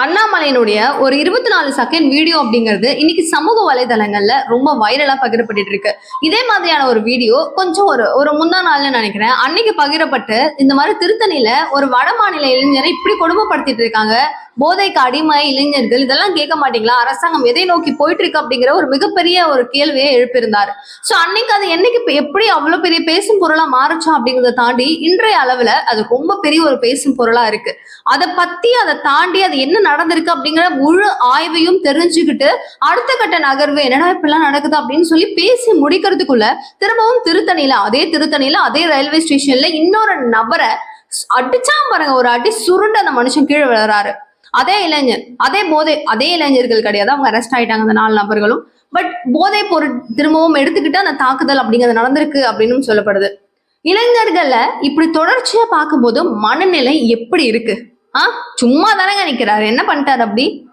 அண்ணாமலையினுடைய ஒரு இருபத்தி நாலு செகண்ட் வீடியோ அப்படிங்கிறது இன்னைக்கு சமூக வலைதளங்கள்ல ரொம்ப வைரலா பகிரப்பட்டு இருக்கு. இதே மாதிரியான ஒரு வீடியோ கொஞ்சம் ஒரு ஒரு முந்தா நாள்னு நினைக்கிறேன். அன்னைக்கு பகிரப்பட்டு இந்த மாதிரி திருத்தணியில ஒரு வட மாநில இளைஞரை இப்படி கொடுமைப்படுத்திட்டு இருக்காங்க. போதைக்கு அடிமை இளைஞர்கள் இதெல்லாம் கேட்க மாட்டீங்களா? அரசாங்கம் எதை நோக்கி போயிட்டு இருக்கு அப்படிங்கிற ஒரு மிகப்பெரிய ஒரு கேள்வியை எழுப்பியிருந்தாரு. சோ அன்னைக்கு அது என்னைக்கு எப்படி அவ்வளவு பெரிய பேசும் பொருளா மாறுச்சா அப்படிங்கறத தாண்டி இன்றைய அளவுல அது ரொம்ப பெரிய ஒரு பேசும் பொருளா இருக்கு. அதை பத்தி அதை தாண்டி அது என்ன நடந்திருக்கு அப்படிங்கிற முழு ஆய்வையும் தெரிஞ்சுக்கிட்டு அடுத்த கட்ட நகர்வு என்னடா இப்படிலாம் நடக்குது அப்படின்னு சொல்லி பேசி முடிக்கிறதுக்குள்ள திரும்பவும் திருத்தணியில அதே திருத்தணியில அதே ரயில்வே ஸ்டேஷன்ல இன்னொரு நபரை அடிச்சா பாருங்க. ஒரு அடி சுருண்டு அந்த மனுஷன் கீழே விழுறாரு. அதே இளைஞர் அதே போதை அதே இளைஞர்கள் கிடையாது. அவங்க அரெஸ்ட் ஆயிட்டாங்க அந்த நாலு நபர்களும். பட் போதை பொருள் திரும்பவும் எடுத்துக்கிட்டு அந்த தாக்குதல் அப்படிங்கிறது நடந்திருக்கு அப்படின்னு சொல்லப்படுது. இளைஞர்களை இப்படி தொடர்ச்சியா பார்க்கும்போது மனநிலை எப்படி இருக்கு? ஆஹ் சும்மா தானங்க நிக்கிறாரு. என்ன பண்ணிட்டாரு அப்படி?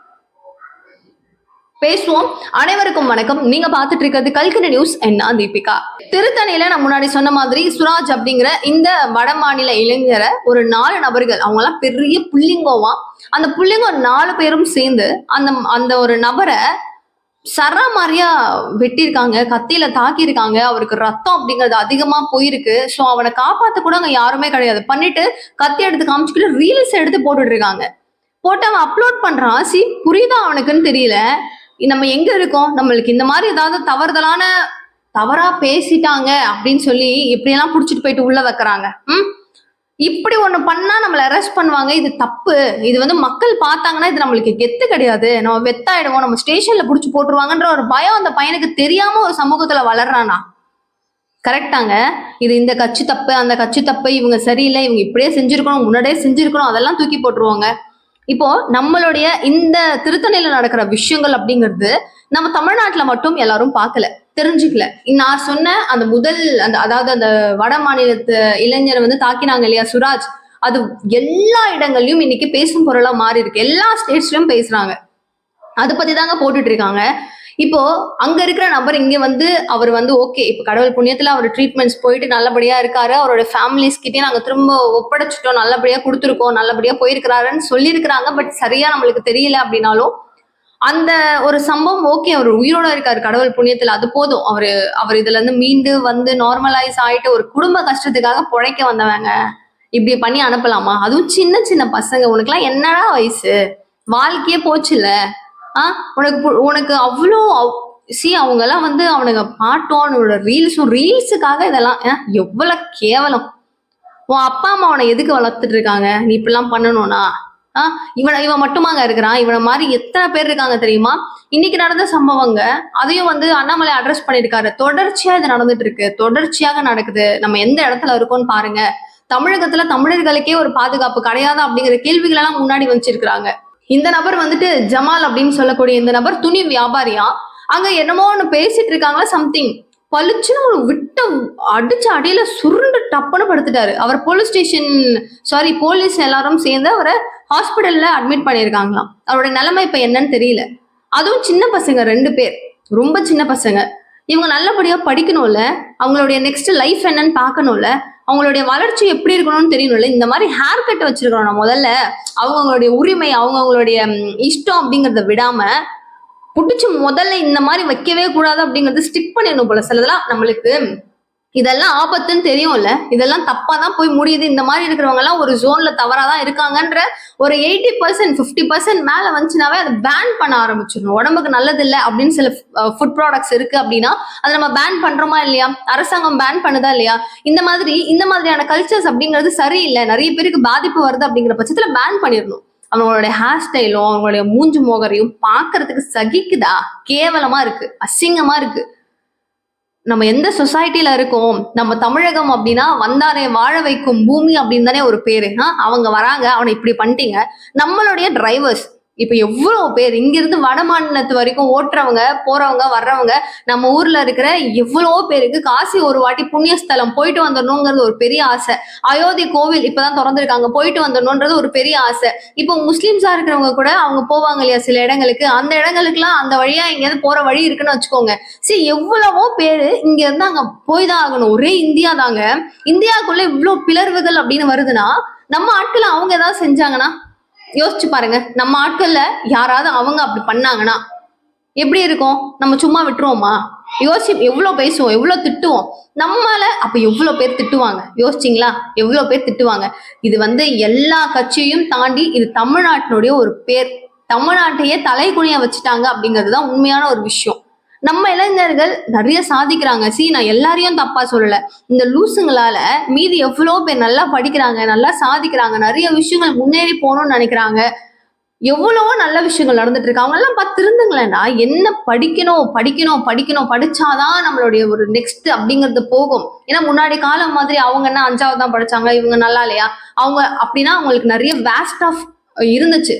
பேசுவோம். அனைவருக்கும் வணக்கம். நீங்க பாத்துட்டு இருக்கிறது கல்கரி நியூஸ் என்ன தீபிகா. திருத்தணியில நான் முன்னாடி சொன்ன மாதிரி சுராஜ் அப்படிங்கிற இந்த வட மாநில இளைஞரை ஒரு நாலு நபர்கள் அவங்க எல்லாம் பெரிய புள்ளிங்கோவா அந்த புள்ளிங்கோ நாலு பேரும் சேர்ந்து அந்த அந்த ஒரு நபரை சரா மாதிரியா வெட்டியிருக்காங்க கத்தியில தாக்கியிருக்காங்க அவருக்கு ரத்தம் அப்படிங்கிறது அதிகமா போயிருக்கு. ஸோ அவனை காப்பாத்த கூட அங்க யாருமே கிடையாது. பண்ணிட்டு கத்தி எடுத்து காமிச்சுக்கிட்டு ரீல்ஸ் எடுத்து போட்டுட்டு இருக்காங்க. போட்டு அவன் அப்லோட் பண்றான். சி புரியுதா அவனுக்குன்னு தெரியல. நம்ம எங்க இருக்கோம்? நம்மளுக்கு இந்த மாதிரி ஏதாவது தவறுதலான தவறா பேசிட்டாங்க அப்படின்னு சொல்லி இப்படியெல்லாம் புடிச்சிட்டு போயிட்டு உள்ள வைக்கிறாங்க. ம்? இப்படி ஒண்ணு பண்ணா நம்மளை அரெஸ்ட் பண்ணுவாங்க. இது தப்பு. இது வந்து மக்கள் பார்த்தாங்கன்னா இது நம்மளுக்கு கெத்து கிடையாது. நம்ம வெத்தாயிடுவோம். நம்ம ஸ்டேஷன்ல புடிச்சு போட்டுருவாங்கன்ற ஒரு பயம் அந்த பையனுக்கு தெரியாம ஒரு சமூகத்துல வளர்றானா? கரெக்டாங்க இது இந்த கட்சி தப்பு அந்த கட்சி தப்பு இவங்க சரியில்லை இவங்க இப்படியே செஞ்சிருக்கணும் முன்னாடியே செஞ்சிருக்கணும் அதெல்லாம் தூக்கி போட்டுருவாங்க. இப்போ நம்மளுடைய இந்த திருத்தணையில நடக்கிற விஷயங்கள் அப்படிங்கிறது நம்ம தமிழ்நாட்டுல மட்டும் எல்லாரும் பார்க்கல தெரிஞ்சுக்கல. நான் சொன்ன அந்த முதல் அந்த அதாவது அந்த வட மாநிலத்து இளைஞர் வந்து தாக்கினாங்க இல்லையா சுராஜ்? அது எல்லா இடங்கள்லயும் இன்னைக்கு பேசும் பொருளா மாறி இருக்கு எல்லா ஸ்டேட்ஸ்லயும் பேசுறாங்க. அதை பத்தி தாங்க போட்டுட்டு இருக்காங்க. இப்போ அங்க இருக்கிற நபர் இங்க வந்து அவர் வந்து ஓகே இப்போ கடவுள் புண்ணியத்துல அவர் ட்ரீட்மெண்ட்ஸ் போயிட்டு நல்லபடியா இருக்காரு அவரோட ஃபேமிலிஸ் கிட்டே நாங்க திரும்ப ஒப்படைச்சிட்டோம் நல்லபடியா கொடுத்துருக்கோம் நல்லபடியா போயிருக்கிறாருன்னு சொல்லியிருக்கிறாங்க. பட் சரியா நம்மளுக்கு தெரியல அப்படின்னாலும் அந்த ஒரு சம்பவம் ஓகே அவர் உயிரோட இருக்காரு கடவுள் புண்ணியத்துல அது போதும். அவரு அவர் இதுல இருந்து மீண்டு வந்து நார்மலைஸ் ஆயிட்டு ஒரு குடும்ப கஷ்டத்துக்காக பொழைக்க வந்தவங்க. இப்படி பண்ணி அனுப்பலாமா? அதுவும் சின்ன சின்ன பசங்க உனக்குலாம் என்னடா வயசு? வாழ்க்கையே போச்சுல்ல? ஆ உனக்கு பு- உனக்கு அவ்வளோ சி அவங்க எல்லாம் வந்து அவனுங்க பாட்டும் அவனோட ரீல்ஸும் ரீல்ஸுக்காக இதெல்லாம் ஆ, எவ்வளவு கேவலம். உன் அப்பா அம்மா அவனை எதுக்கு வளர்த்துட்டு இருக்காங்க? நீ இப்படிலாம் பண்ணணும்னா ஆ இவனை இவன் மட்டுமாங்க இருக்கிறான். இவனை மாதிரி எத்தனை பேர் இருக்காங்க தெரியுமா? இன்னைக்கு நடந்த சம்பவங்க அதையும் வந்து அண்ணாமலை அட்ரஸ் பண்ணியிருக்காரு. தொடர்ச்சியா இது நடந்துட்டு இருக்கு. தொடர்ச்சியாக நடக்குது. நம்ம எந்த இடத்துல இருக்கோம்னு பாருங்க. தமிழகத்துல தமிழர்களுக்கே ஒரு பாதுகாப்பு கிடையாதா அப்படிங்கிற கேள்விகள் எல்லாம் முன்னாடி வச்சிருக்கிறாங்க. இந்த நபர் வந்துட்டு ஜமால் அப்படின்னு சொல்லக்கூடிய இந்த நபர் துணி வியாபாரியா? அங்க என்னமோ ஒன்று பேசிட்டு இருக்காங்களா? சம்திங் பளிச்சுன்னு ஒரு விட்ட அடிச்ச அடியில சுருண்டு டப்புன்னு படுத்துட்டாரு. அவர் போலீஸ் ஸ்டேஷன் சாரி போலீஸ் எல்லாரும் சேர்ந்து அவரை ஹாஸ்பிட்டல்ல அட்மிட் பண்ணியிருக்காங்களாம். அவரோட நிலைமை இப்ப என்னன்னு தெரியல. அதுவும் சின்ன பசங்க ரெண்டு பேர். ரொம்ப சின்ன பசங்க. இவங்க நல்லபடியா படிக்கணும்ல. அவங்களுடைய நெக்ஸ்ட் லைஃப் என்னன்னு பார்க்கணும்ல. அவங்களுடைய வளர்ச்சி எப்படி இருக்கணும்னு தெரியணும்ல. இந்த மாதிரி ஹேர் கட் வச்சிருக்கணும் நான் முதல்ல. அவங்கவுங்களுடைய உரிமை அவங்கவுங்களுடைய இஷ்டம் அப்படிங்கறத விடாம புடிச்சு முதல்ல இந்த மாதிரி வைக்கவே கூடாது அப்படிங்கறது ஸ்டிக் பண்ணிடணும் போல. சிலதெல்லாம் நம்மளுக்கு இதெல்லாம் ஆபத்துன்னு தெரியும்ல? இதெல்லாம் தப்பா தான் போய் முடியுது. இந்த மாதிரி இருக்கிறவங்க எல்லாம் ஒரு ஜோன்ல தவறா தான் இருக்காங்கன்ற ஒரு எயிட்டி பர்சன்ட் ஃபிஃப்டி பர்சன்ட் மேல வந்துச்சுனாவே அதை பேன் பண்ண ஆரம்பிச்சிடணும். உடம்புக்கு நல்லது இல்லை அப்படின்னு சில ஃபுட் ப்ராடக்ட்ஸ் இருக்கு அப்படின்னா அதை நம்ம பேன் பண்றோமா இல்லையா? அரசாங்கம் பேன் பண்ணுதா இல்லையா? இந்த மாதிரி இந்த மாதிரியான கல்ச்சர்ஸ் அப்படிங்கிறது சரியில்லை. நிறைய பேருக்கு பாதிப்பு வருது அப்படிங்கிற பட்சத்துல பேன் பண்ணிடணும். அவங்களுடைய ஹேர் ஸ்டைலும் அவங்களுடைய மூஞ்சு மோகரையும் பாக்குறதுக்கு சகிக்குதா? கேவலமா இருக்கு. அசிங்கமா இருக்கு. நம்ம எந்த சொசைட்டில இருக்கோம் நம்ம தமிழகம் அப்படின்னா வந்தானே வாழ வைக்கும் பூமி அப்படின்னு தானே ஒரு பேரு. ஆ, அவங்க வராங்க அவனை இப்படி பண்ணிட்டீங்க. நம்மளுடைய டிரைவர்ஸ் இப்ப எவ்வளவு பேர் இங்கிருந்து வட மாநிலத்து வரைக்கும் ஓட்டுறவங்க போறவங்க வர்றவங்க நம்ம ஊர்ல இருக்கிற எவ்வளவோ பேருக்கு காசி ஒரு வாட்டி புண்ணியஸ்தலம் போயிட்டு வந்துடணுங்கிறது ஒரு பெரிய ஆசை. அயோத்தி கோவில் இப்பதான் திறந்திருக்காங்க போயிட்டு வந்துடணுன்றது ஒரு பெரிய ஆசை. இப்போ முஸ்லீம்ஸா இருக்கிறவங்க கூட அவங்க போவாங்க இல்லையா சில இடங்களுக்கு? அந்த இடங்களுக்குலாம் அந்த வழியா எங்கேயாவது போற வழி இருக்குன்னு வச்சுக்கோங்க. சரி எவ்வளவோ பேரு இங்க இருந்து அங்க போய் தான் ஆகணும். ஒரே இந்தியா தாங்க. இந்தியாவுக்குள்ள இவ்வளவு பிளர்வுகள் அப்படின்னு வருதுன்னா நம்ம ஆட்கள் அவங்க ஏதாவது செஞ்சாங்கன்னா யோசிச்சு பாருங்க. நம்ம ஆட்கள்ல யாராவது அவங்க அப்படி பண்ணாங்கன்னா எப்படி இருக்கும்? நம்ம சும்மா விட்டுருவோமா? யோசி எவ்வளவு பேசுவோம் எவ்வளவு திட்டுவோம்? நம்மள அப்ப எவ்வளவு பேர் திட்டுவாங்க? யோசிச்சிங்களா? எவ்வளவு பேர் திட்டுவாங்க? இது வந்து எல்லா கட்சியையும் தாண்டி இது தமிழ்நாட்டினுடைய ஒரு பேர். தமிழ்நாட்டையே தலைகுனிய வச்சுட்டாங்க அப்படிங்கிறது தான் உண்மையான ஒரு விஷயம். நம்ம இளைஞர்கள் நிறைய சாதிக்கிறாங்க. சி நான் எல்லாரையும் தப்பா சொல்லல. இந்த லூசுங்களால மீதி எவ்வளோ பேர் நல்லா படிக்கிறாங்க நல்லா சாதிக்கிறாங்க நிறைய விஷயங்கள் முன்னேறி போகணும்னு நினைக்கிறாங்க. எவ்வளவோ நல்ல விஷயங்கள் நடந்துட்டு இருக்கு. அவங்க எல்லாம் பார்த்து இருந்துங்களேன்னா என்ன படிக்கணும் படிக்கணும் படிக்கணும் படிச்சாதான் நம்மளுடைய ஒரு நெக்ஸ்ட் அப்படிங்கிறது போகும். ஏன்னா முன்னாடி காலம் மாதிரி அவங்க என்ன அஞ்சாவது தான் படிச்சாங்க இவங்க நல்லா இல்லையா? அவங்க அப்படின்னா அவங்களுக்கு நிறைய வேஸ்ட் ஆஃப் இருந்துச்சு.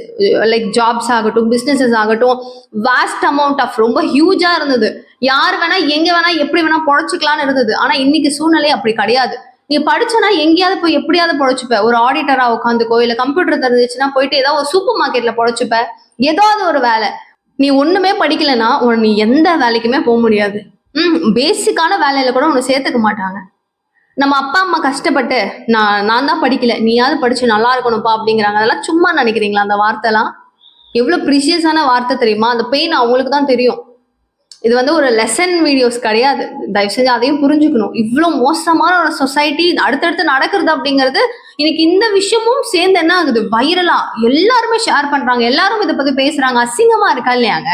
லைக் ஜாப்ஸ் ஆகட்டும் பிஸ்னஸஸ் ஆகட்டும் வாஸ்ட் அமௌண்ட் ஆஃப் ரொம்ப ஹியூஜா இருந்தது. யார் வேணா எங்க வேணா எப்படி வேணா பொழைச்சிக்கலாம்னு இருந்தது. ஆனா இன்னைக்கு சூழ்நிலை அப்படி கிடையாது. நீ படிச்சனா எங்கேயாவது போய் எப்படியாவது பொழைச்சுப்ப. ஒரு ஆடிட்டரா உட்காந்துக்கோ இல்ல கம்ப்யூட்டர் தெரிஞ்சிச்சுன்னா போயிட்டு ஏதாவது ஒரு சூப்பர் மார்க்கெட்ல பொழைச்சுப்ப. ஏதாவது ஒரு வேலை. நீ ஒண்ணுமே படிக்கலைன்னா உன் நீ எந்த வேலைக்குமே போக முடியாது. ம் பேசிக்கான வேலையில கூட உன்னை சேர்த்துக்க மாட்டாங்க. நம்ம அப்பா அம்மா கஷ்டப்பட்டு நான் நான் தான் படிக்கல. நீயாவது படிச்சு நல்லா இருக்கணும்ப்பா அப்படிங்கிறாங்க. அதெல்லாம் சும்மா நினைக்கிறீங்களா அந்த வார்த்தைலாம்? எவ்வளவு ப்ரிஷியஸான வார்த்தை தெரியுமா? அந்த பெயின் அவங்களுக்கு தான் தெரியும். இது வந்து ஒரு லெசன் வீடியோஸ் கிடையாது. தயவு செஞ்சு அதையும் புரிஞ்சுக்கணும். இவ்வளோ மோசமான ஒரு சொசைட்டி அடுத்தடுத்து நடக்கிறது அப்படிங்கிறது இன்னைக்கு இந்த விஷயமும் சேர்ந்து என்ன ஆகுது? வைரலா எல்லாருமே ஷேர் பண்றாங்க. எல்லாரும் இதை பத்தி பேசுறாங்க. அசிங்கமா இருக்கா இல்லையாங்க?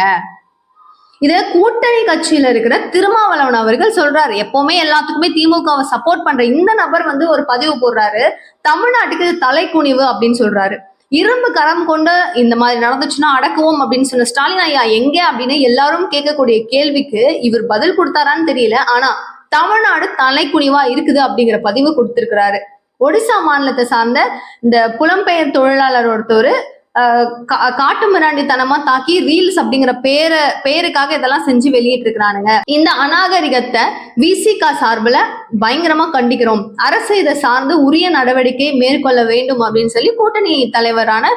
இத கூட்டணி கட்சியில இருக்கிற திருமாவளவன் அவர்கள் சொல்றாரு. எப்பவுமே எல்லாத்துக்குமே திமுகவை சப்போர்ட் பண்ற இந்த நபர் வந்து ஒரு பதிவு போடுறாரு. தமிழ்நாட்டுக்கு இது தலைக்குனிவு அப்படின்னு சொல்றாரு. இரும்பு கரம் கொண்டு இந்த மாதிரி நடந்துச்சுன்னா அடக்குவோம் அப்படின்னு சொன்ன ஸ்டாலின் ஐயா எங்க அப்படின்னு எல்லாரும் கேட்கக்கூடிய கேள்விக்கு இவர் பதில் கொடுத்தாரான்னு தெரியல. ஆனா தமிழ்நாடு தலைக்குனிவா இருக்குது அப்படிங்கிற பதிவு கொடுத்திருக்கிறாரு. ஒடிசா மாநிலத்தை சார்ந்த இந்த புலம்பெயர் தொழிலாளர் ஒருத்தர் காட்டு மிராண்டித்தனமா தாக்கி ரீல்ஸ் அப்படிங்கிற பேரை பேருக்காக இதெல்லாம் செஞ்சு வெளியிட்டு இருக்கிறானுங்க இந்த அநாகரிகத்தை விசிகா சார்பில் பயங்கரமா கண்டிக்கிறோம். அரசு இதை சார்ந்து உரிய நடவடிக்கை மேற்கொள்ள வேண்டும் அப்படின்னு சொல்லி கூட்டணி தலைவரான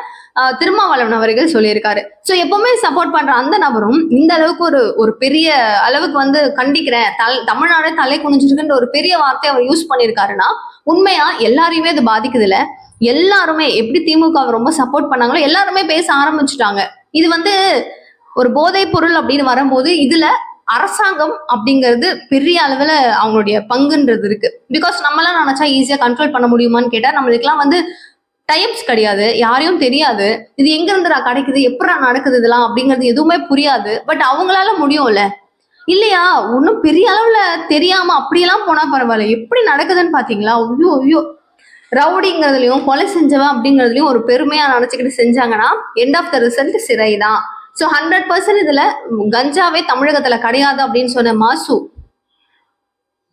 திருமாவளவன் அவர்கள் சொல்லியிருக்காரு. ஸோ எப்பவுமே சப்போர்ட் பண்ற அந்த நபரும் இந்த அளவுக்கு ஒரு ஒரு பெரிய அளவுக்கு வந்து கண்டிக்கிறேன். தல் தமிழ்நாடு தலை குனிஞ்சிருக்குன்ற ஒரு பெரிய வார்த்தையை அவர் யூஸ் பண்ணியிருக்காருன்னா உண்மையா எல்லாரையுமே இது பாதிக்குது இல்ல எல்லாருமே எப்படி திமுகவை ரொம்ப சப்போர்ட் பண்ணாங்களோ எல்லாருமே பேச ஆரம்பிச்சுட்டாங்க. இது வந்து ஒரு போதைப் பொருள் அப்படின்னு வரும்போது இதுல அரசாங்கம் அப்படிங்கிறது பெரிய அளவுல அவங்களுடைய பங்குன்றது இருக்கு. பிகாஸ் நம்மளாம் நினைச்சா ஈஸியா கண்ட்ரோல் பண்ண முடியுமான்னு கேட்டா நம்மளுக்குலாம் வந்து டைப்ஸ் கிடையாது. யாரையும் தெரியாது. இது எங்க இருந்துடா கிடைக்குது? எப்படா நடக்குது இதெல்லாம் அப்படிங்கிறது எதுவுமே புரியாது. பட் அவங்களால முடியும்ல? இல்லையா? ஒன்றும் பெரிய அளவுல தெரியாம அப்படியெல்லாம் போனா பரவாயில்ல. எப்படி நடக்குதுன்னு பாத்தீங்களா? ஐயோ ஐயோ. ரவுடிங்கிறதுலையும் கொலை செஞ்சவன் அப்படிங்கிறதுலையும் ஒரு பெருமையா நினைச்சுக்கிட்டு செஞ்சாங்கன்னா எண்ட் ஆஃப் த ரிசல்ட் சிறை தான் ஸோ ஹண்ட்ரட் பர்சன்ட் இதுல கஞ்சாவே தமிழகத்துல கிடையாது அப்படின்னு சொன்ன மாசு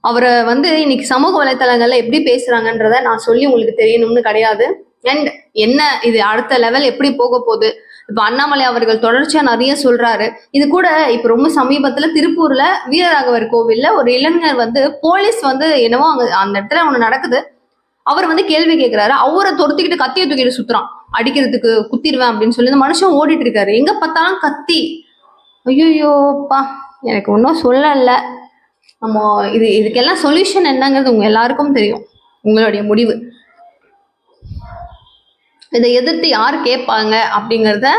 அவரை வந்து இன்னைக்கு சமூக வலைத்தளங்கள்ல எப்படி பேசுறாங்கன்றத நான் சொல்லி உங்களுக்கு தெரியணும்னு கிடையாது. அண்ட் என்ன இது அடுத்த லெவல் எப்படி போக போகுது? இப்ப அண்ணாமலை அவர்கள் தொடர்ச்சியா நிறைய சொல்றாரு. இது கூட இப்ப ரொம்ப சமீபத்துல திருப்பூர்ல வீரராகவர் கோவில்ல ஒரு இளைஞர் வந்து போலீஸ் வந்து என்னவோ அங்க அந்த இடத்துல ஒண்ணு நடக்குது. அவர் வந்து கேள்வி கேட்கிறாரு அவரை துரத்திக்கிட்டு கத்தியை தூக்கிட்டு சுத்துறான். அடிக்கிறதுக்கு குத்திடுவேன் அப்படின்னு சொல்லி இந்த மனுஷன் ஓடிட்டு இருக்காரு. எங்க பார்த்தாலும் கத்தி. ஐயோப்பா எனக்கு ஒன்றும் சொல்லல. நம்ம இது இதுக்கெல்லாம் சொல்யூஷன் என்னங்கிறது உங்க எல்லாருக்கும் தெரியும். உங்களுடைய முடிவு. இதை எதிர்த்து யார் கேட்பாங்க அப்படிங்கிறத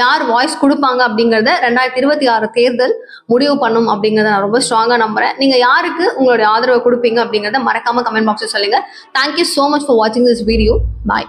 யார் வாய்ஸ் கொடுப்பாங்க அப்படிங்கிறத ரெண்டாயிரத்தி இருபத்தி ஆறு தேர்தல் முடிவு பண்ணும் அப்படிங்கிறத நான் ரொம்ப ஸ்ட்ராங்காக நம்புறேன். நீங்கள் யாருக்கு உங்களுடைய ஆதரவை கொடுப்பீங்க அப்படிங்கிறத மறக்காம கமெண்ட் பாக்ஸில் சொல்லுங்க. Thank you so much for வாட்சிங் திஸ் வீடியோ பாய்